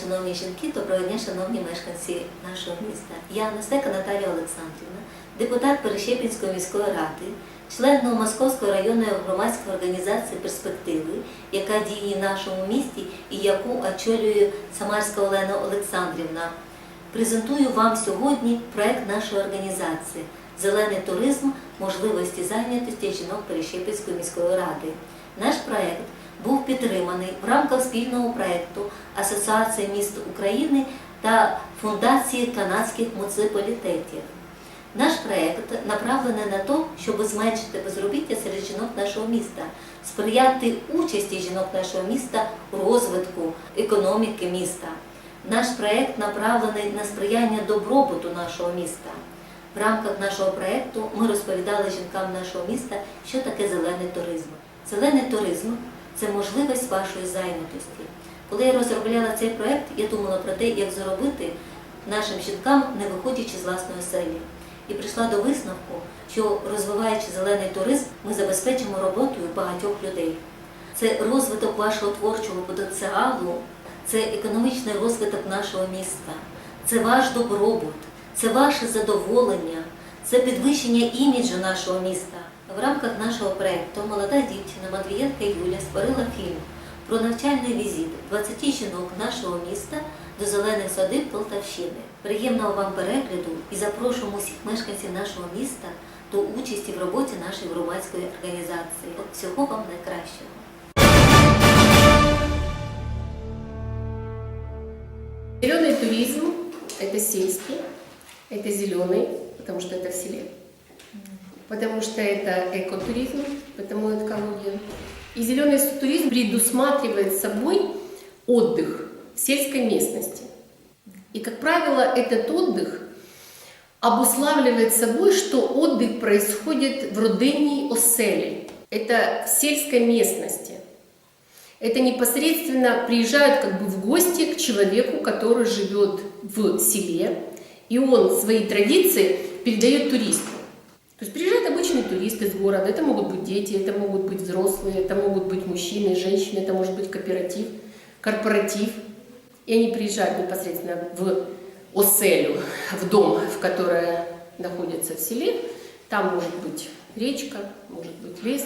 шановні жінки, доброго дня, шановні мешканці нашого міста. Я Настека Наталія Олександрівна, депутат Перещепінської міської ради, член Новомосковської районної громадської організації Перспективи, яка діє в нашому місті і яку очолює Самарська Олена Олександрівна. Презентую вам сьогодні проект нашої організації Зелений туризм, можливості зайнятості жінок Перещепінської міської ради. Наш проект був підтриманий в рамках спільного проекту Асоціації міст України та Фундації канадських муніципалітетів. Наш проект направлений на те, щоб зменшити безробіття серед жінок нашого міста, сприяти участі жінок нашого міста у розвитку економіки міста. Наш проект направлений на сприяння добробуту нашого міста. В рамках нашого проекту ми розповідали жінкам нашого міста, що таке зелений туризм. Зелений туризм це можливість вашої зайнятості. Коли я розробляла цей проект, я думала про те, як зробити нашим жінкам, не виходячи з власної селі. І прийшла до висновку, що розвиваючи зелений туризм, ми забезпечимо роботою багатьох людей. Це розвиток вашого творчого потенціалу, це економічний розвиток нашого міста, це ваш добробут, це ваше задоволення, це підвищення іміджу нашого міста. В рамках нашого проєкту молода дівчина Матвієнка Юля створила фільм про навчальний візит 20 жінок нашого міста до зелених садиб Полтавщини. Приємного вам перегляду і запрошуємо усіх мешканців нашого міста до участі в роботі нашої громадської організації. Всього вам найкращого. Зеленый туризм – это сельский, это зеленый, потому что это в селе, потому что это экотуризм, потому экология. И зеленый туризм предусматривает собой отдых в сельской местности. И, как правило, этот отдых обуславливает собой, что отдых происходит в родинній оселе. Это в сельской местности. Это непосредственно приезжают как бы в гости к человеку, который живет в селе, и он свои традиции передает туристу. То есть приезжают обычные туристы из города, это могут быть дети, это могут быть взрослые, это могут быть мужчины, женщины, это может быть кооператив, корпоратив. И они приезжают непосредственно в оселю, в дом, в которое находится в селе. Там может быть речка, может быть лес,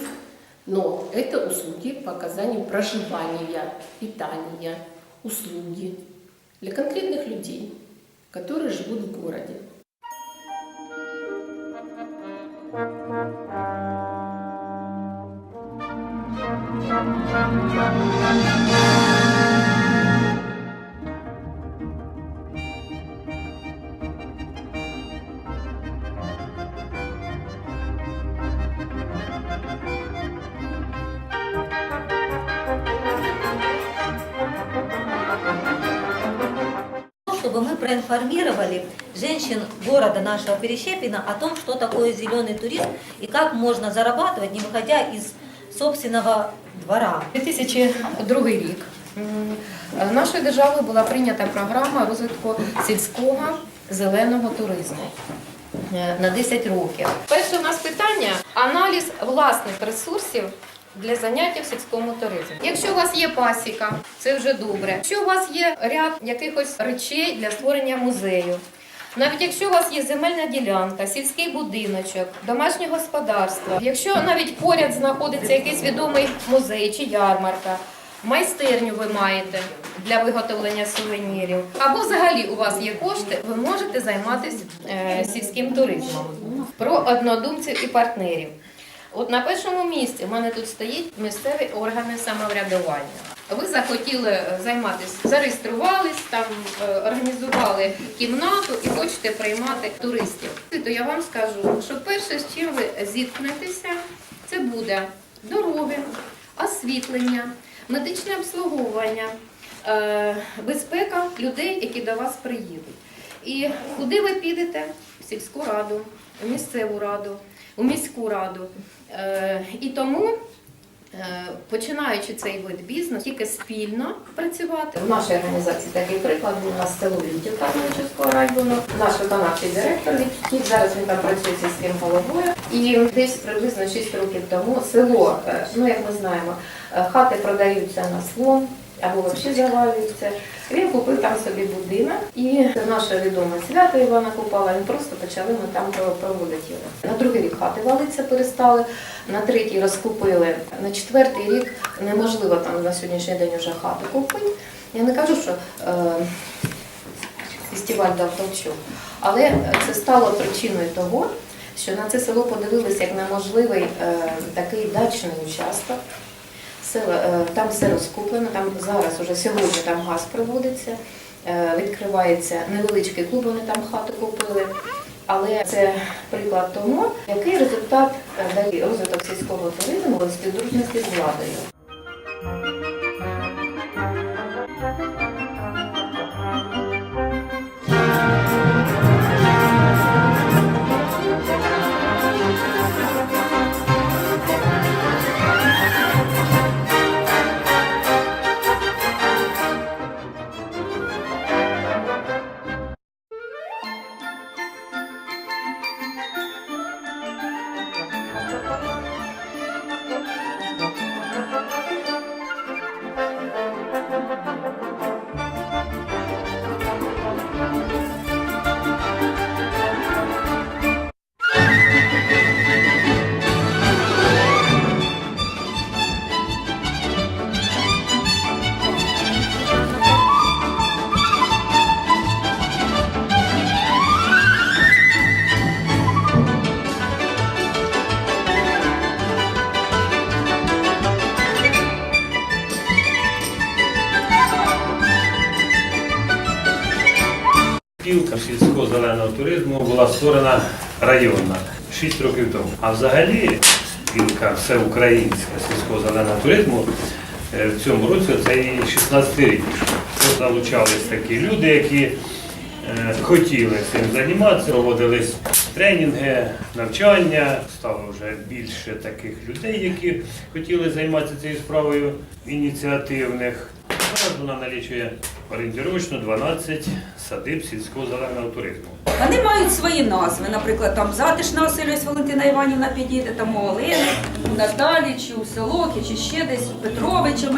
но это услуги по оказанию проживания, питания, услуги для конкретных людей, которые живут в городе. мы проинформировали женщин города нашего Перещепина о том, что такое зеленый туризм и как можно зарабатывать, не выходя из собственного двора. 2002 рік м, е, нашою державою була прийнята програма розвитку сільського зеленого туризму е, на 10 років. Перше у нас питання аналіз власних ресурсів. для заняття в сільському туризмі. Якщо у вас є пасіка, це вже добре. Якщо у вас є ряд якихось речей для створення музею, навіть якщо у вас є земельна ділянка, сільський будиночок, домашнє господарство, якщо навіть поряд знаходиться якийсь відомий музей чи ярмарка, майстерню ви маєте для виготовлення сувенірів, або взагалі у вас є кошти, ви можете займатися е, сільським туризмом. Про однодумців і партнерів. От на першому місці в мене тут стоїть місцеві органи самоврядування. Ви захотіли е, займатися, зареєструвались, там е, організували кімнату і хочете приймати туристів. То я вам скажу, що перше, з чим ви зіткнетеся, це буде дороги, освітлення, медичне обслуговування, е, безпека людей, які до вас приїдуть. І куди ви підете? В сільську раду, в місцеву раду, у міську раду. Е, І тому, е, починаючи цей вид бізнесу, тільки спільно працювати. В нашій організації такий приклад у нас село Вітів Кармельчівського району. Наш виконавчий директор Вітьків, зараз він там працює сільським головою. І десь приблизно 6 років тому село, е, ну як ми знаємо, хати продаються на слом. Або взагалі завалюються. Він купив там собі будинок, і це наше відоме свято Івана Купала. Він просто почали ми там проводити його. На другий рік хати валиться перестали, на третій розкупили. На четвертий рік неможливо там на сьогоднішній день вже хату купити. Я не кажу, що е, фестиваль дав толчок, але це стало причиною того, що на це село подивилися як на можливий е, такий дачний участок. Е, там все розкуплено, там зараз уже сьогодні там газ проводиться, е, відкривається невеличкий клуб, вони там хату купили. Але це приклад тому, який результат е, дає розвиток сільського туризму в співдружності з владою. Туризму була створена районна 6 років тому. А взагалі спілка всеукраїнська сільського зеленого туризму е, в цьому році це і 16 рік. залучались такі люди, які е, хотіли цим займатися, проводились тренінги, навчання. Стало вже більше таких людей, які хотіли займатися цією справою ініціативних. Зараз вона налічує орієнтировочно 12 садиб сільського зеленого туризму. Вони мають свої назви. Наприклад, там затишна оселя, ось Валентина Іванівна підійде, там у Олени, у Наталі, чи у Солокі, чи ще десь у Петровича.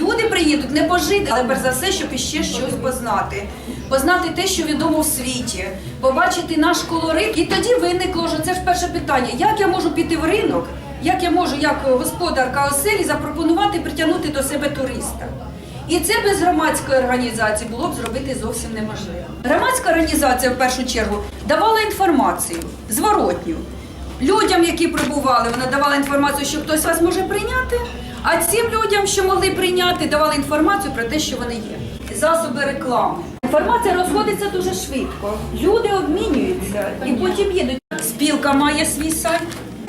Люди приїдуть не пожити, але перш за все, щоб іще щось познати. Познати те, що відомо в світі, побачити наш колорит. І тоді виникло, що це ж перше питання: як я можу піти в ринок, як я можу, як господарка оселі, запропонувати притягнути до себе туриста. І це без громадської організації було б зробити зовсім неможливо. Громадська організація в першу чергу давала інформацію зворотню. Людям, які прибували, вона давала інформацію, що хтось вас може прийняти. А цим людям, що могли прийняти, давали інформацію про те, що вони є. Засоби реклами. Інформація розходиться дуже швидко. Люди обмінюються і потім їдуть. Спілка має свій сайт.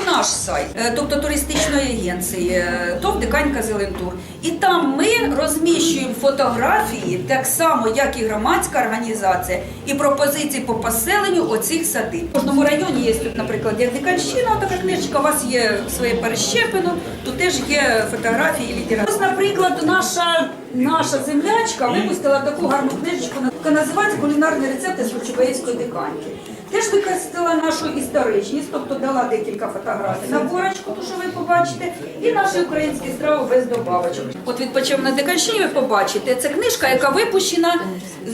Наш сайт, е, тобто туристичної агенції, е, ТОВ Диканька Зелентур. І там ми розміщуємо фотографії, так само, як і громадська організація, і пропозиції по поселенню оцих садиб. В кожному районі є, тут, наприклад, як Диканщина, така книжечка, у вас є своє перещеплено, тут теж є фотографії і література. Ось, наприклад, наша, наша землячка випустила таку гарну книжечку, яка називається Кулінарні рецепти з Кочубеївської диканьки. Теж використала нашу історичність, тобто дала декілька фотографій на борочку, ту, що ви побачите, і наші українські страви без добавочок. От відпочив на Диканщині, ви побачите, це книжка, яка випущена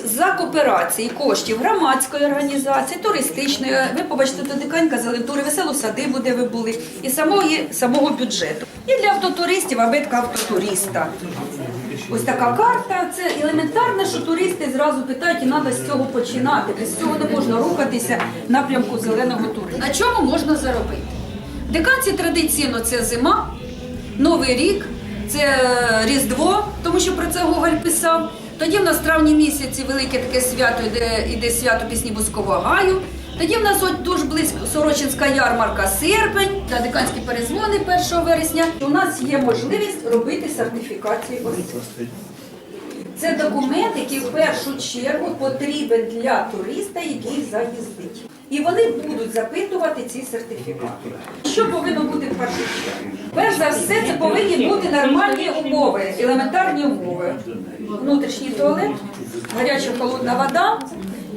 за кооперації коштів громадської організації, туристичної. Ви побачите тут Диканька, Зелентури, веселу садибу, де ви були, і самої, самого бюджету. І для автотуристів абетка автотуриста. Ось така карта. Це елементарне, що туристи зразу питають, і треба з цього починати. Без цього не можна рухатися в напрямку зеленого туризму. На чому можна заробити? В Диканці традиційно це зима, Новий рік, це е, Різдво, тому що про це Гоголь писав. Тоді в нас в травні місяці велике таке свято, іде, іде свято пісні Бускового гаю. Тоді в нас от дуже близько Сорочинська ярмарка серпень та диканські перезвони 1 вересня. У нас є можливість робити сертифікацію осіб. Це документ, який в першу чергу потрібен для туриста, який заїздить. І вони будуть запитувати ці сертифікати. Що повинно бути в першу чергу? Перш за все, це повинні бути нормальні умови, елементарні умови. Внутрішній туалет, гаряча холодна вода,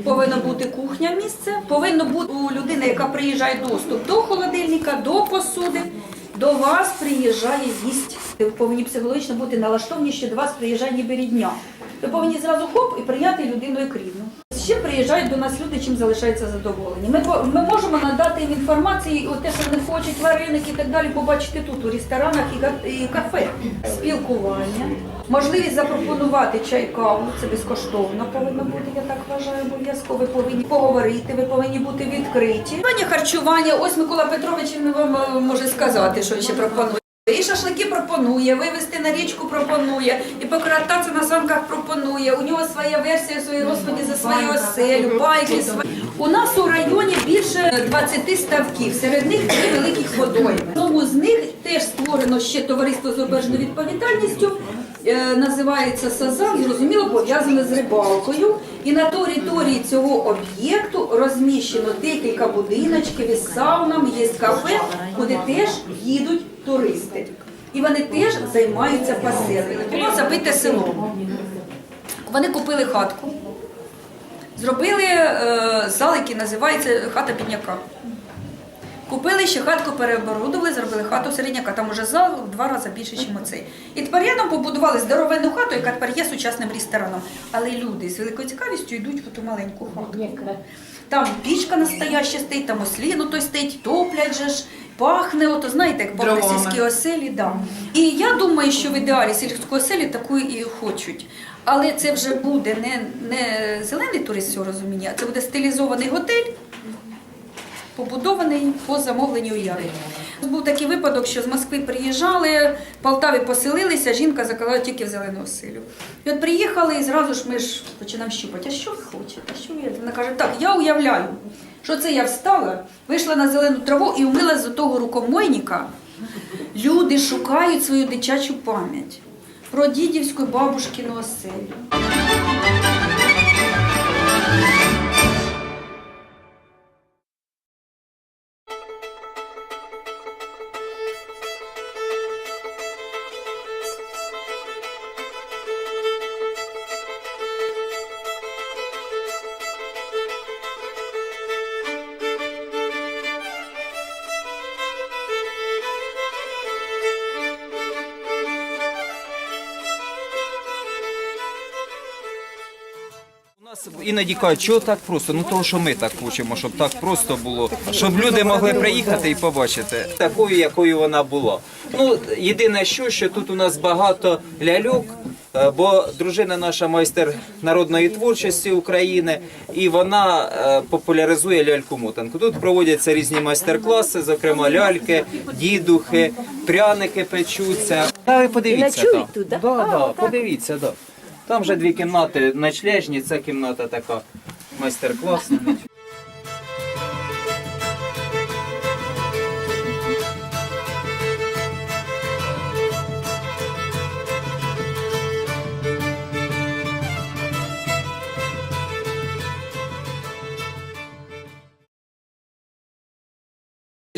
повинна бути кухня місце, повинно бути у людини, яка приїжджає доступ до холодильника, до посуди. До вас приїжджає гість Ви повинні психологічно бути налаштовані, що до вас приїжджає ніби рідня. Ви повинні зразу хоп і прийняти людину як рідну. Ще приїжджають до нас люди, чим залишаються задоволені. Ми, ми можемо надати їм інформацію, те, що вони хочуть, вареники і так далі, побачити тут, у ресторанах і, кафе. Спілкування, можливість запропонувати чай, каву, це безкоштовно повинно бути, я так вважаю, обов'язково. Ви повинні поговорити, ви повинні бути відкриті. Харчування, ось Микола Петрович він вам е, може сказати, що ще пропонує. І шашлики пропонує, вивезти на річку пропонує, і покататися на санках пропонує. У нього своя версія свої розходи за свою оселю, байки. У нас у районі більше 20 ставків, серед них три великих водойми. Тому з них теж створено ще товариство з обережною відповідальністю. Е, Називається Сазан, зрозуміло, пов'язане з рибалкою. І на території цього об'єкту розміщено декілька будиночків із саунами, є кафе, куди теж їдуть туристи. І вони теж займаються паселенням. Забите село. Вони купили хатку, зробили е, зал, який називається хата бідняка. Купили ще хатку, переоборудували, зробили хату середняка. Там уже зал в два рази більше, ніж оцей. І тепер рядом побудували здоровенну хату, яка тепер є сучасним рестораном. Але люди з великою цікавістю йдуть в ту маленьку хату. Там пічка настояща стоїть, там осліну той стоїть, топлять же ж, пахне, ото знаєте, як пахне сільські оселі. Да. І я думаю, що в ідеалі сільської оселі таку і хочуть. Але це вже буде не, не зелений турист цього розуміння, а це буде стилізований готель, побудований по замовленню уяви. Був такий випадок, що з Москви приїжджали, в Полтаві поселилися, жінка заказала тільки в зелену оселю. І от приїхали, і зразу ж ми ж починаємо щупати, а що ви хочете? А що ви? Вона каже, так, я уявляю, що це я встала, вийшла на зелену траву і вмила з того рукомойника. Люди шукають свою дитячу пам'ять про дідівську бабушкину оселю. Іноді кажуть, чого так просто? Ну того, що ми так хочемо, щоб так просто було, щоб люди могли приїхати і побачити такою, якою вона була. Ну єдине, що що тут у нас багато ляльок. е, Бо дружина наша майстер народної творчості України, і вона е, популяризує ляльку-мотанку. Тут проводяться різні майстер-класи, зокрема ляльки, дідухи, пряники печуться. Та ви подивіться. Да, да, подивіться, да. Там вже дві кімнати ночлежні, це кімната така майстер-класна.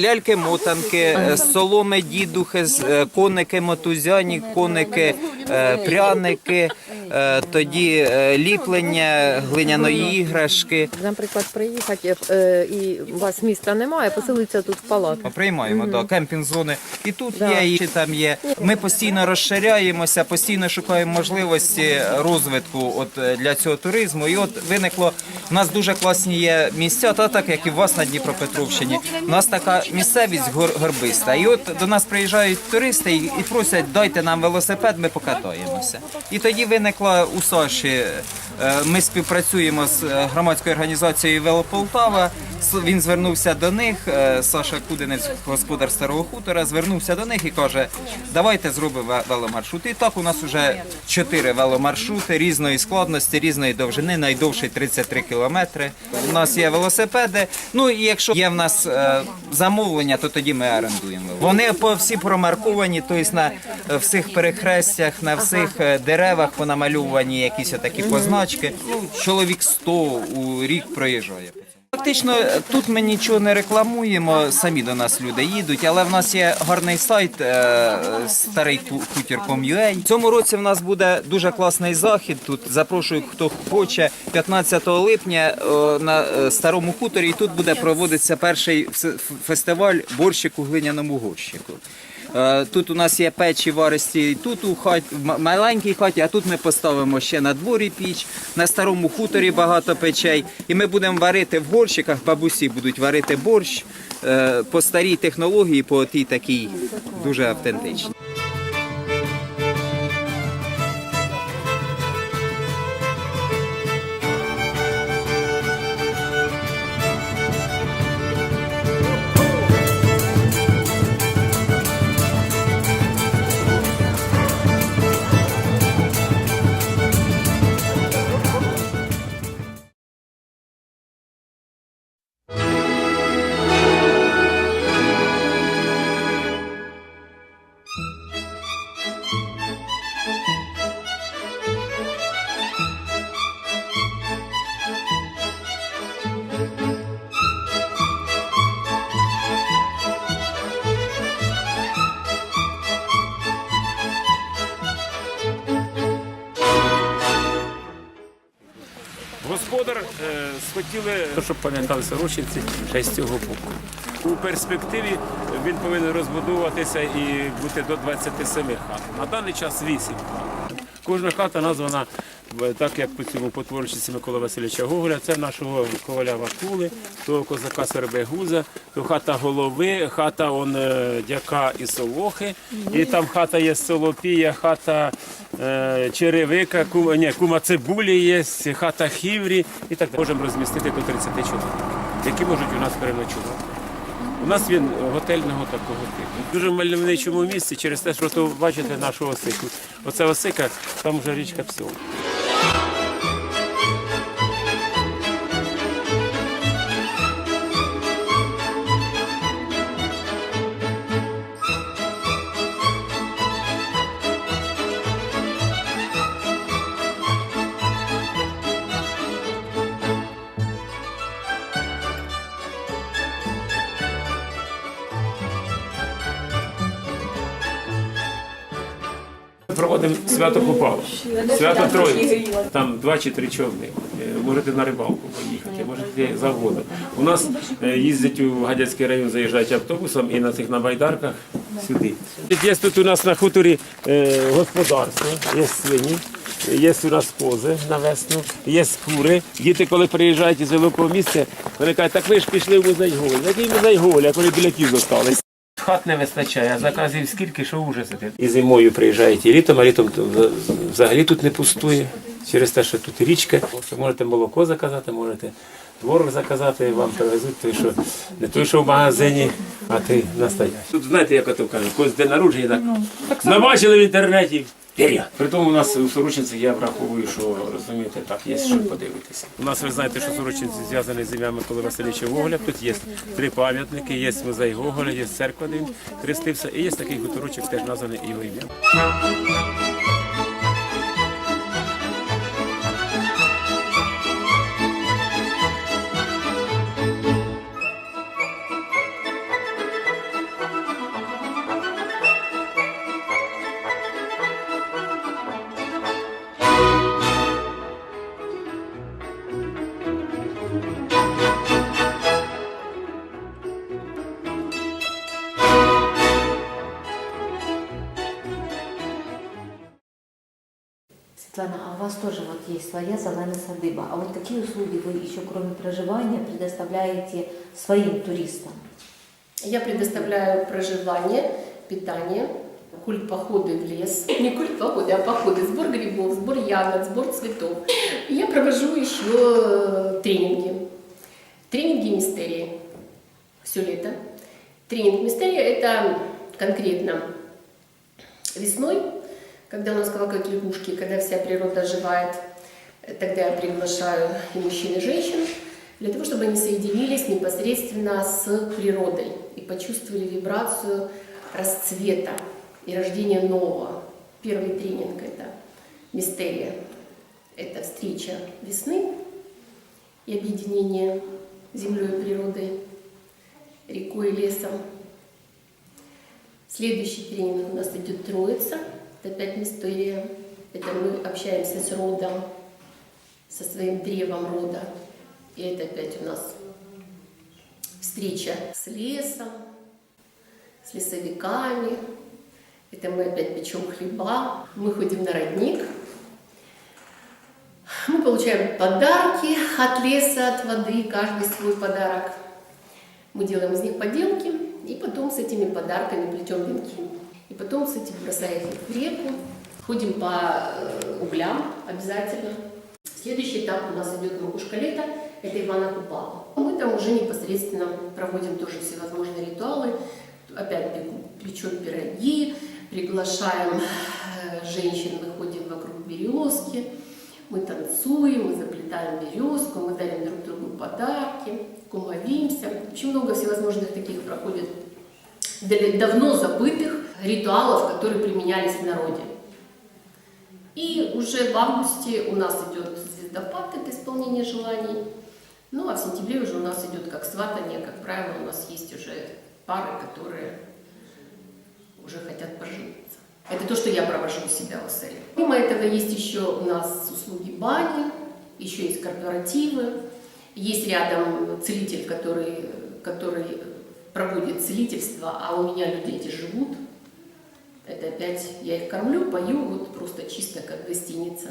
Ляльки мотанки, е, соломи дідухи, е, коники мотузяні, коники е, пряники, тоді ліплення глиняної іграшки. Наприклад, приїхати і у вас міста немає, поселитися тут в палатку. Приймаємо да, кемпінг-зони. І тут Да. є, і там є. Ми постійно розширяємося, постійно шукаємо можливості розвитку от, для цього туризму. І от виникло, у нас дуже класні є місця, та так як і у вас на Дніпропетровщині. У нас така місцевість гор- горбиста. І от до нас приїжджають туристи і, і просять, дайте нам велосипед, ми покатаємося. І тоді виникла у Саші. Е, Ми співпрацюємо з е, громадською організацією Велополтава. Він звернувся до них. е, Саша Кудинець, господар старого хутора, звернувся до них і каже: давайте зробимо ве- веломаршрут. І так у нас вже чотири веломаршрути різної складності, різної довжини, найдовший 33 кілометри. У нас є велосипеди. Ну і якщо є в нас замовлення, то тоді ми орендуємо. Вони по всі промарковані, тобто на всіх перехрестях, на всіх е, деревах понамальовані якісь такі позначки. Ну, чоловік 100 у рік проїжджає. Фактично тут ми нічого не рекламуємо, самі до нас люди їдуть, але в нас є гарний сайт е, старий хутір.com.ua. В цьому році в нас буде дуже класний захід. Тут запрошую, хто хоче. 15 липня е, на старому хуторі. І тут буде проводитися перший фестиваль борщику глиняному горщику. Е, Тут у нас є печі варисті, тут у хаті, в маленькій хаті, а тут ми поставимо ще на дворі піч, на старому хуторі багато печей. І ми будемо варити в горщиках, бабусі будуть варити борщ е, по старій технології, по тій такій дуже автентичній. Схотіли, щоб пам'ятали рушівці ще з цього боку. У перспективі він повинен розбудовуватися і бути до 27 хат. На даний час 8 хат. Кожна хата названа е, так, як по цьому по творчості Миколи Васильовича Гоголя. Це нашого коваля Вакули, того козака Сербегуза, то хата голови, хата он, е, дяка і солохи. І там хата є Солопія, хата е, черевика, кума, ні, кума цибулі є, хата хіврі і так далі. Можемо розмістити до 30 чоловік, які можуть у нас переночувати. У нас він готельного такого типу. Дуже мальовничому місці через те, що то бачите нашу осику. Оце осика, там вже річка Псьол. Свято Купала, свято Троїці. Там два чи три човни. Е, Можете на рибалку поїхати, можете завгодно. У нас е, їздять у Гадяцький район, заїжджають автобусом і на цих на байдарках сюди. Є тут у нас на хуторі е, господарство, є свині. Є у нас кози на весну, є кури. Діти, коли приїжджають із великого місця, вони кажуть, так ви ж пішли в музей Гоголя. Який музей Гоголя, коли біляків зостались? Хат не вистачає, а заказів скільки, що ужас. І зимою приїжджають і літом, а літом взагалі тут не пустує. Через те, що тут річка. Можете молоко заказати, можете творог заказати, вам привезуть той, що не той, що в магазині, а ти настоящий. Тут знаєте, як ото кажуть, когось день народження, так набачили в інтернеті. Віря. При тому у нас у сорочниці я враховую, що розумієте, так, є що подивитися. У нас ви знаєте, що сорочниці зв'язані з ім'я Миколи Васильовича Гоголя. Тут є три пам'ятники, є музей Гоголя, є церква, де він хрестився, і є такий гуторочок, теж названий його ім'ям. Вот есть своя зеленая садыба. А вот какие услуги вы еще кроме проживания предоставляете своим туристам? Я предоставляю проживание, питание, культ походы в лес. Не культ походы, а походы. Сбор грибов, сбор ягод, сбор цветов. Я провожу еще э, тренинги. Тренинги мистерии. Все лето. Тренинг мистерия – это конкретно весной, когда у нас колокают лягушки, когда вся природа оживает, тогда я приглашаю и мужчин, и женщин, для того, чтобы они соединились непосредственно с природой и почувствовали вибрацию расцвета и рождения нового. Первый тренинг – это мистерия, это встреча весны и объединение землей и природой, рекой и лесом. Следующий тренинг у нас идет Троица, это опять мистерия, это мы общаемся с родом, со своим древом рода. И это опять у нас встреча с лесом, с лесовиками, Это мы опять печем хлеба, мы ходим на родник. Мы получаем подарки от леса, от воды, каждый свой подарок. Мы делаем из них поделки, и потом с этими подарками плетем венки. И потом с этим бросаем их в реку, ходим по э, углям обязательно. Следующий этап у нас идет макушка лета, это Ивана Купала. Мы там уже непосредственно проводим тоже всевозможные ритуалы. Опять печем пироги, приглашаем э, женщин, выходим вокруг березки, мы танцуем, мы заплетаем березку, мы дарим друг другу подарки, кумовимся. Очень много всевозможных таких проходит давно забытых ритуалов, которые применялись в народе. И уже в августе у нас идет звездопад, это исполнение желаний. Ну а в сентябре уже у нас идет как сватание, как правило, у нас есть уже пары, которые уже хотят пожениться. Это то, что я провожу у себя в Оселе. Помимо этого есть еще у нас услуги бани, еще есть корпоративы, есть рядом целитель, который, который проводит целительство, а у меня люди эти живут. Опять я их кормлю, пою, вот просто чисто как гостиница.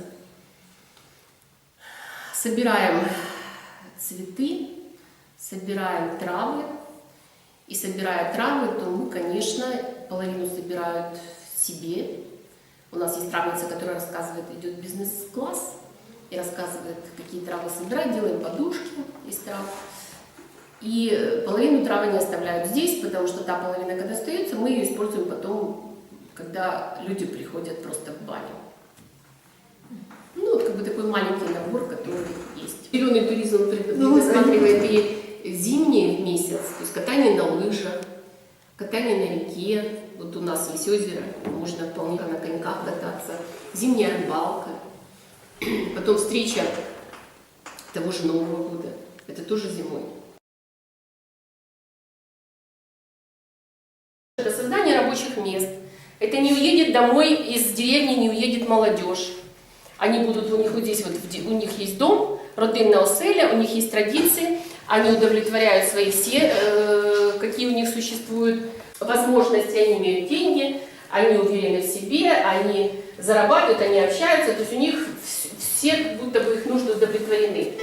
Собираем цветы, собираем травы. И собирая травы, то мы, конечно, половину собирают себе. У нас есть травница, которая рассказывает, идет бизнес-класс и рассказывает, какие травы собирать, делаем подушки из трав. И половину травы не оставляют здесь, потому что та половина, когда остается, мы ее используем потом, когда люди приходят просто в баню. Ну, вот как бы такой маленький набор, который есть. Зеленый туризм предусматривает и зимний месяц, то есть катание на лыжах, катание на реке. Вот у нас есть озеро, можно вполне на коньках кататься. Зимняя рыбалка. Потом встреча того же Нового года. Это тоже зимой. Это создание рабочих мест. Это не уедет домой из деревни, не уедет молодежь. Они будут, у них вот здесь вот, у них есть дом, родинная оселя, у них есть традиции, они удовлетворяют свои все, э, какие у них существуют возможности, они имеют деньги, они уверены в себе, они зарабатывают, они общаются, то есть у них вс- все как будто бы их нужды удовлетворены.